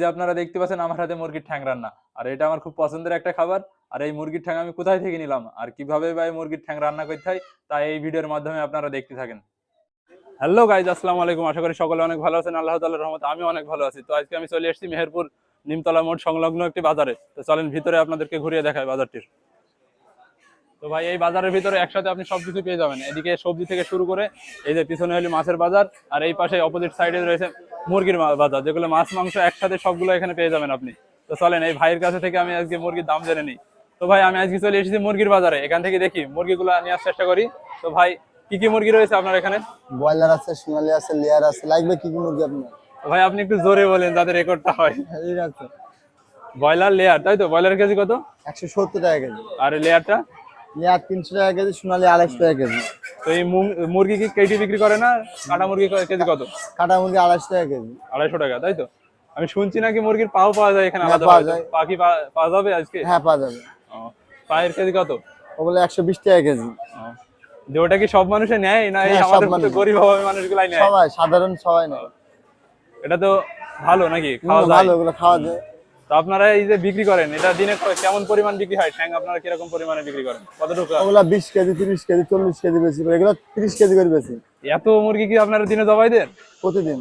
যে আপনারা দেখতে পাচ্ছেন আমার হাতে মুরগির ঠ্যাং রান্না। আর এটা আমার খুব পছন্দের একটা খাবার। আর এই মুরগির ঠ্যাং আমি কোথায় থেকে নিলাম? আর কীভাবে বা এই মুরগির ঠ্যাং রান্না করতে হয়, তা এই ভিডিওর মাধ্যমে আপনারা দেখতে থাকেন। হ্যালো গাইজ আসসালামু আলাইকুম। আশা করি সকলে অনেক ভালো আছেন। আল্লাহ তাআলার রহমত আমি অনেক ভালো আছি। তো আজকে আমি চলে এসেছি মেহেরপুর নিমতলা মোড় সংলগ্ন একটি বাজারে। তো চলেন ভিতরে আপনাদেরকে ঘুরিয়ে দেখায় বাজারটির। তো ভাই এই বাজারের ভিতরে একসাথে আপনি সবকিছু পেয়ে যাবেন। এদিকে সবজি থেকে শুরু করে এই যে পিছনে হলো মাছের বাজার আর এই পাশে অপোজিট সাইডে রয়েছে মুরগির বাজার যেগুলো মাছ মাংস একসাথে সবগুলো এখানে পেয়ে যাবেন আপনি। তো চলেন এই ভাইয়ের কাছে থেকে আমি আজকে মুরগির দাম জেনে নিই। তো ভাই আমি আজকে চলে এসেছি মুরগির বাজারে। এখান থেকে দেখি মুরগিগুলো নেওয়ার চেষ্টা করি। তো ভাই কি কি মুরগি রয়েছে আপনার এখানে? ব্রয়লার আছে সোনালি আছে লেয়ার আছে লাগবে কি কি মুরগি আপনার? ভাই আপনি একটু জোরে বলেন যাতে রেকর্ডটা হয়। ঠিক আছে। ব্রয়লার লেয়ার তাই তো? ব্রয়লার কেজি কত? একশো সত্তর টাকা কেজি। আর লেয়ারটা? লেয়ার তিনশো টাকা কেজি সোনালি আড়াইশো টাকা কেজি। তো এই মুরগি কি কেজি বিক্রি করে না? কাটা মুরগি কেজি কত? কাটা মুরগি আড়াইশো টাকা কেজি। আড়াইশো টাকা তাই তো? আমি শুনছি নাকি মুরগির পাও পাওয়া যায় এখানে হ্যাঁ, আলাদা পাওয়া যায়। পাখি পাওয়া যাবে আজকে? হ্যাঁ পাওয়া যাবে। পায়ের কেজি কত? ওগুলো একশো বিশ টাকা কেজি। যে ওটা কি সব মানুষে নেয় না এই হ্যাঁ, আমাদের মতো মানুষ। গরিব অভাবী মানুষগুলাই নেয়? সবাই সাধারণ সবাই না এটা তো ভালো নাকি? খাওয়া যায়। ভালো ওগুলো খাওয়া যায়। তো আপনারা এই যে বিক্রি করেন এটা দিনে কেমন পরিমাণ বিক্রি হয়? ঠ্যাং আপনারা কীরকম পরিমাণে বিক্রি করেন? কতটুকু? ওগুলো বিশ কেজি তিরিশ কেজি চল্লিশ কেজি বেশি এগুলো তিরিশ কেজি করে বেশি। এত মুরগি কি আপনারা দিনে জবাই দেন? প্রতিদিন।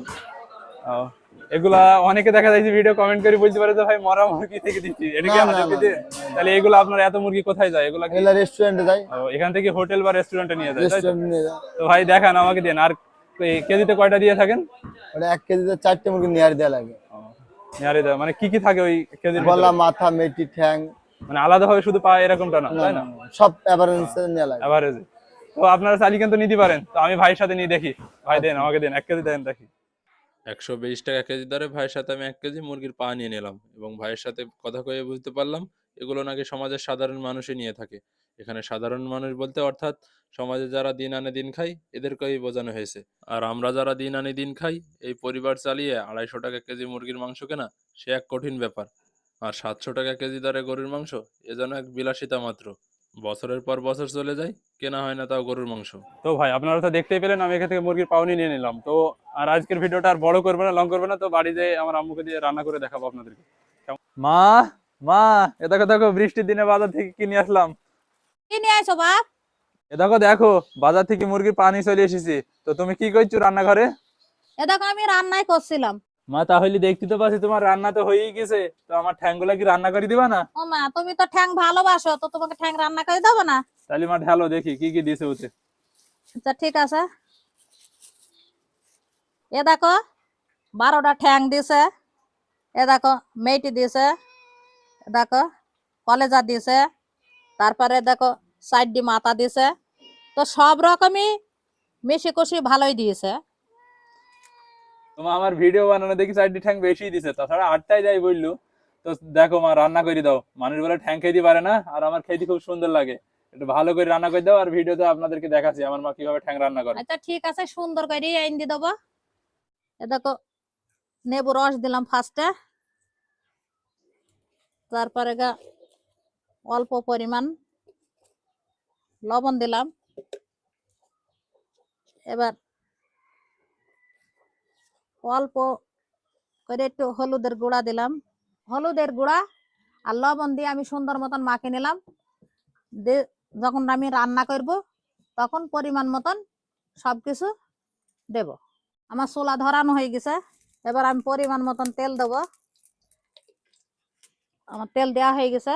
এগুলা অনেকে দেখা যাচ্ছে ভিডিও কমেন্ট করে বলতে পারে যে ভাই মরা মুরগি থেকে দিচ্ছি এটা কি আমাদের দিতে? তাহলে এগুলো আপনার এত মুরগি কোথায় যায়? এগুলা এগুলো রেস্টুরেন্টে ও, এখান থেকে হোটেল বা রেস্টুরেন্টে নিয়ে যায় তো? রেস্টুরেন্টে নিয়ে যাই তো ভাই দেখান আমাকে দেন। আর কেজিতে কয়টা দিয়ে থাকেন? ওটা এক কেজিতে চারটে মুরগি নেয়ার দেওয়া লাগে। নিয়ারে দেওয়া মানে কি কি থাকে ওই? গলা মাথা মেটি ঠ্যাং। মানে আলাদা ভাবে শুধু পা এরকমটা না তাই না? সব লাগে। এভারেজে তো আপনারা কিন্তু নিতে পারেন। তো আমি ভাইয়ের সাথে নিয়ে দেখি। ভাই দেন আমাকে দেন এক কেজি দেন দেখি। একশো বিশ টাকা কেজি দরে ভাইয়ের সাথে আমি এক কেজি মুরগির পা নিয়ে নিলাম। এবং ভাইয়ের সাথে কথা কয়ে বুঝতে পারলাম এগুলো নাকি সমাজের সাধারণ মানুষই নিয়ে থাকে। এখানে সাধারণ মানুষ বলতে অর্থাৎ সমাজে যারা দিন আনে দিন খাই এদেরকেই বোঝানো হয়েছে। আর আমরা যারা দিন আনি দিন খাই এই পরিবার চালিয়ে আড়াইশো টাকা কেজি মুরগির মাংস কেনা সে এক কঠিন ব্যাপার। আর সাতশো টাকা কেজি দরে গরুর মাংস এ যেন এক বিলাসিতা মাত্র। বছরের পর বছর চলে যায় কেনা হয় না তাও গরুর মাংস। তো ভাই আপনারা তো দেখতেই পেলেন আমি এখান থেকে মুরগির পাউনি নিয়ে নিলাম। তো আর আজকের ভিডিওটা আর বড় করবে না লং করবে না তো বাড়ি বাড়িতে আমার আম্মুকে দিয়ে রান্না করে দেখাবো আপনাদেরকে। মা মা এ দেখো দেখো বৃষ্টির দিনে বাজার থেকে কিনে আসলাম? কি নিয়ে আইছো বাপ? এ দেখো দেখো বাজার থেকে মুরগির পানি চলে এসেছি। তো তুমি কি করছ রান্নাঘরে? এ দেখো আমি রান্নাই করছিলাম। মা তাহলে দেখতে তো পাচ্ছি তোমার রান্না তো হয়েই গেছে। তো আমার ঠ্যাংগুলা কি রান্না করে দিবা না? ও মা তুমি তো ঠ্যাং ভালোবাসো তো তোমাকে ঠ্যাং রান্না করে দেবো না? তাহলে মা ঢালো দেখি কি কি দিছে ওতে। আচ্ছা ঠিক আছে। এ দেখো বারোটা ঠ্যাং দিছে। এ দেখো মেয়েটি দিছে। এ দেখো কলেজা দিছে। তারপরে দেখো সাইডটি মাথা দিছে। তো সব রকমই মিশি কুশি ভালোই দিয়েছে। তোমার আমার ভিডিও বানানো দেখি চারটি ঠ্যাং বেশি দিছে তাছাড়া আটটাই যাই বলল। তো দেখো মা রান্না করে দাও। মানুষ বলে ঠ্যাং খেতে পারে না আর আমার খেতে খুব সুন্দর লাগে। একটু ভালো করে রান্না করে দাও আর ভিডিওতে আপনাদেরকে দেখাচ্ছি আমার মা কীভাবে ঠ্যাং রান্না করে। আচ্ছা ঠিক আছে সুন্দর করে আইন দিয়ে দেবো। এ দেখো নেবু রস দিলাম ফার্স্টে তারপরে গা অল্প পরিমাণ লবণ দিলাম। এবার অল্প করে একটু হলুদের গুঁড়া দিলাম। হলুদের গুঁড়া আর লবণ দিয়ে আমি সুন্দর মতন মাখে নিলাম। যখন আমি রান্না করব, তখন পরিমাণ মতন সব কিছু দেব। আমার চোলা ধরানো হয়ে গেছে। এবার আমি পরিমাণ মতন তেল দেব। আমার তেল দেওয়া হয়ে গেছে।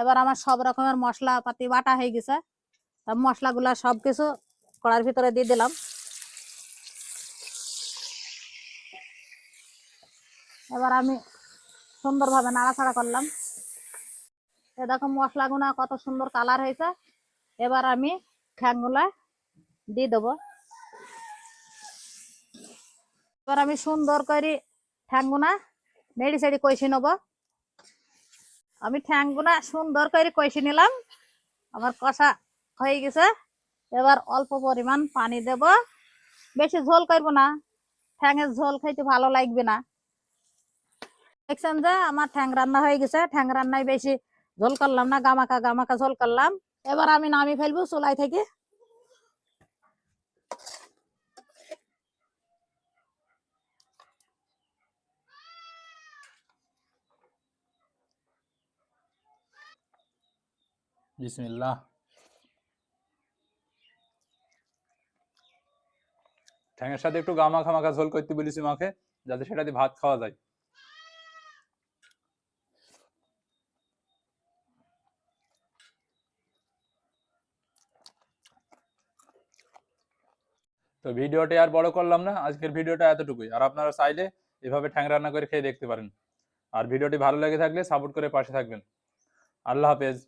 এবার আমার সব রকমের মশলা পাতি বাটা হয়ে গেছে। তা মশলাগুলা সব কিছু কড়ার ভিতরে দিয়ে দিলাম। এবার আমি সুন্দরভাবে নাড়াচাড়া করলাম। এ দেখো মশলাগুনা কত সুন্দর কালার হয়েছে। এবার আমি ঠ্যাংগুলা দিয়ে দেবো। এবার আমি সুন্দর করে ঠ্যাংগুনা নেড়ি সেড়ি কষে নেব। আমি ঠ্যাংগুনা সুন্দর করে কষে নিলাম। আমার কষা হয়ে গেছে। এবার অল্প পরিমাণ পানি দেব। বেশি ঝোল করব না। ঠ্যাঙের ঝোল খাইতে ভালো লাগবে না। দেখছেন যে আমার ঠ্যাং রান্না হয়ে গেছে। ঠ্যাং রান্নায় বেশি ঝোল করলাম না গামাকা গামাকা ঝোল করলাম। এবার আমি নামি ফেলব চুলাই থেকে। বিসমিল্লাহ। ঠ্যাংয়ের সাথে একটু গামা খামাখা ঝোল করতে বলেছি মাকে, যাতে সেটা দিয়ে ভাত খাওয়া যায়। তো ভিডিওটি আর বড় করলাম না, আজকের ভিডিওটা এতটুকুই। আর আপনারা চাইলে এভাবে ঠ্যাং রান্না করে খেয়ে দেখতে পারেন। আর ভিডিওটি ভালো লেগে থাকলে সাপোর্ট করে পাশে থাকবেন। আল্লাহ হাফেজ।